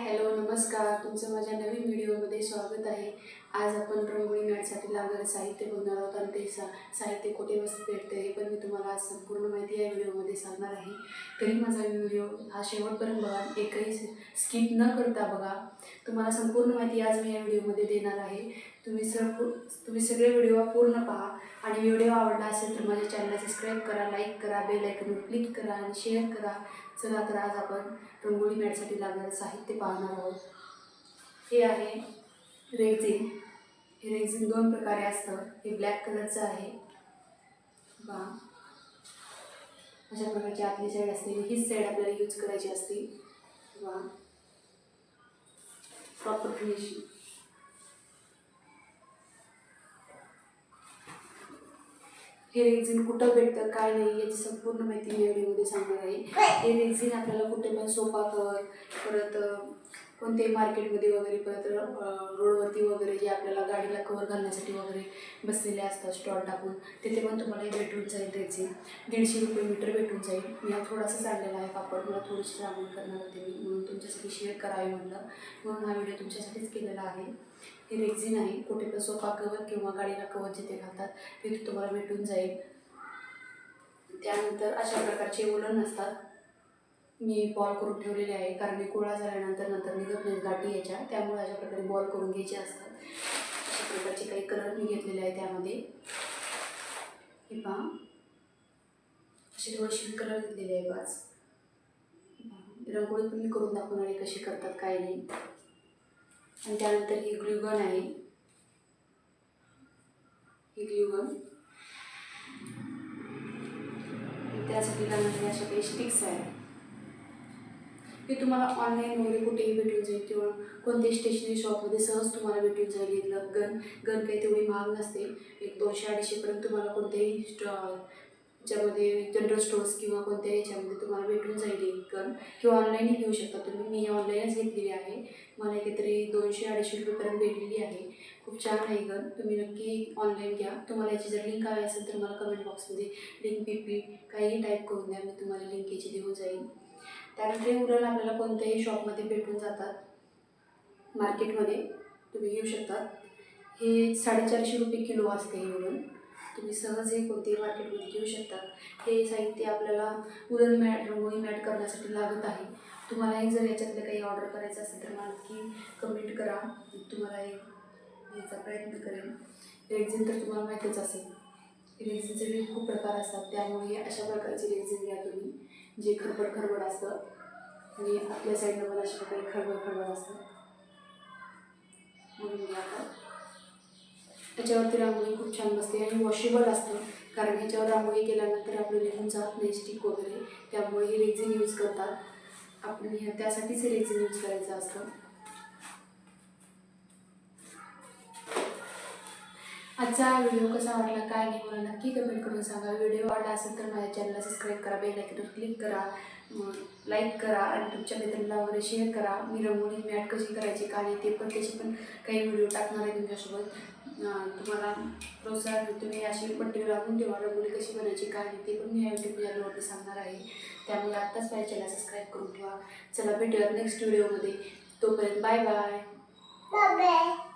Hello नमस्कार. तुमचं माझ्या नवीन व्हिडिओमध्ये स्वागत आहे. आज आपण रंगोळी मॅटसाठी लागणारे साहित्य बघणार आहोत आणि ते सा साहित्य कुठे वस्तू भेटते हे पण मी तुम्हाला आज संपूर्ण माहिती या व्हिडिओमध्ये सांगणार आहे. तरी माझा व्हिडिओ हा शेवटपर्यंत बघा. एकही स्किप न करता बघा. तुम्हाला संपूर्ण माहिती आज मी या व्हिडिओमध्ये देणार आहे. तुम्ही सर्व तुम्ही सगळे व्हिडिओ पूर्ण पहा. आणि व्हिडिओ आवडला असेल तर माझ्या चॅनलला सबस्क्राईब करा लाईक करा बेल आयकनवर क्लिक करा आणि शेअर करा. चला तर आज आपण रंगोळी मॅटसाठी लागणारं साहित्य पाहणार आहोत. हे आहे रेझिन. हे रेझिन दोन प्रकारे असतं. हे ब्लॅक कलरचं आहे. बा. अशा प्रकारची आपली साईड असते. हीच साईड आपल्याला यूज करायची असते. बा. प्रॉपर फिनिशिंग हे रेझिन कुठं भेटतं काय नाही याची संपूर्ण माहिती मी व्हिडिओमध्ये सांगणार आहे. हे रेझिन आपल्याला कुठे पण सोफा कर परत अं, ते मार्केटमध्ये वगैरे परत रोडवरती वगैरे जे आपल्याला गाडीला कवर घालण्यासाठी वगैरे बसलेले असतात स्टॉल टाकून तिथे पण तुम्हाला हे भेटून जाईल त्याचे. दीडशे रुपये मीटर भेटून जाईल. मी थोडासा चाललेला आहे कापड मला थोडीशी सामान करणार होते मी म्हणून तुमच्यासाठी शेअर करावे म्हणलं म्हणून हा व्हिडिओ तुमच्यासाठीच केलेला आहे. हे रेक्झिन आहे कुठे पण सोफा कवर किंवा गाडीला कवर जिथे घालतात तिथे तुम्हाला भेटून जाईल. त्यानंतर अशा प्रकारचे ओलन असतात मी बॉल करून ठेवलेले आहे. कारण मी गोळा झाल्यानंतर नंतर निघत नाही गाठी याच्या. त्यामुळे अशा प्रकारे बॉल करून घ्यायचे असतात. अशा प्रकारचे काही कलर मी घेतलेले आहे त्यामध्ये. हे पहा. असे थोडेसे कलर घेतलेले आहे पाच. रंगोळी पण मी करून दाखवणार आहे कशी करतात काय नाही. आणि त्यानंतर ही ग्लुगन आहे. ही ग्लुगन. त्यासाठी लागणारे अशा काही स्टिक्स आहेत. हे तुम्हाला ऑनलाईन वगैरे कुठेही भेटून जाईल किंवा कोणत्याही स्टेशनरी शॉपमध्ये सहज तुम्हाला भेटून जाईल. ही गन गन काही तेवढी महाग नसते. एक दोनशे अडीचशेपर्यंत तुम्हाला कोणत्याही स्टॉ ज्यामध्ये जनरल स्टोर्स किंवा कोणत्याही याच्यामध्ये तुम्हाला भेटून जाईल एक गन किंवा ऑनलाईनही घेऊ शकता तुम्ही. मी ऑनलाईनच घेतलेली आहे. मला काहीतरी दोनशे अडीचशे रुपयेपर्यंत भेटलेली आहे. खूप छान आहे गन तुम्ही नक्की ऑनलाईन घ्या. तुम्हाला याची जर लिंक हवी असेल तर मला कमेंट बॉक्समध्ये लिंक पी पी काहीही टाईप करून द्या. मी तुम्हाला लिंक याची देऊन जाईल त्यानंतर हे उरण आपल्याला कोणत्याही शॉपमध्ये भेटून जातात. मार्केटमध्ये तुम्ही घेऊ शकतात हे साडेचारशे रुपये किलो असते हे उरण. तुम्ही सहज हे कोणत्याही मार्केटमध्ये घेऊ शकता. हे साहित्य आपल्याला उरण मॅट रंगोळी मॅट करण्यासाठी लागत आहे. तुम्हाला एक जर याच्यातलं काही ऑर्डर करायचं असेल तर मला नक्की कमेंट करा. तुम्हाला हे याचा प्रयत्न करेन. रेक्झिन तर तुम्हाला माहीतच असेल. रेक्झिनचे खूप प्रकार असतात. त्यामुळे अशा प्रकारची रेक्झिन घ्या तुम्ही. जे खरबड खरबड असतं आणि आपल्या साईडनं पण अशा प्रकारे खरबड खरबड असतं. म्हणून मी आता त्याच्यावरती रांगोळी खूप छान बसते आणि वॉशेबल असतं. कारण ह्याच्यावर रांगोळी केल्यानंतर आपलं लिहून जात नाही स्टिक वगैरे. त्यामुळे हे रेक्झिन यूज करतात. आपण ह्या त्यासाठीच रेझिन रेक्झिन यूज करायचं असतं. आजचा व्हिडिओ कसा वाटला काय नाही मला नक्की कमेंट करून सांगा. व्हिडिओ आवडला असेल तर माझ्या चॅनलला सबस्क्राईब करा बेल आयकनवर क्लिक करा लाईक करा आणि तुमच्या मित्रांना वगैरे शेअर करा. मी रंगोळी मॅट कशी करायची काय ते पण त्याचे पण काही व्हिडिओ टाकणार आहे तुमच्यासोबत. तुम्हाला प्रोत्साहन तुम्ही अशी पट्टी लागून ठेवा रंगोळी कशी बनायची काय ते पण मी या यूट्यूब चॅनलवरती सांगणार आहे. त्यामुळे आत्ताच माझ्या चॅनल सबस्क्राईब करून ठेवा. चला भेटूयात नेक्स्ट व्हिडिओमध्ये तोपर्यंत बाय बाय Bye-bye.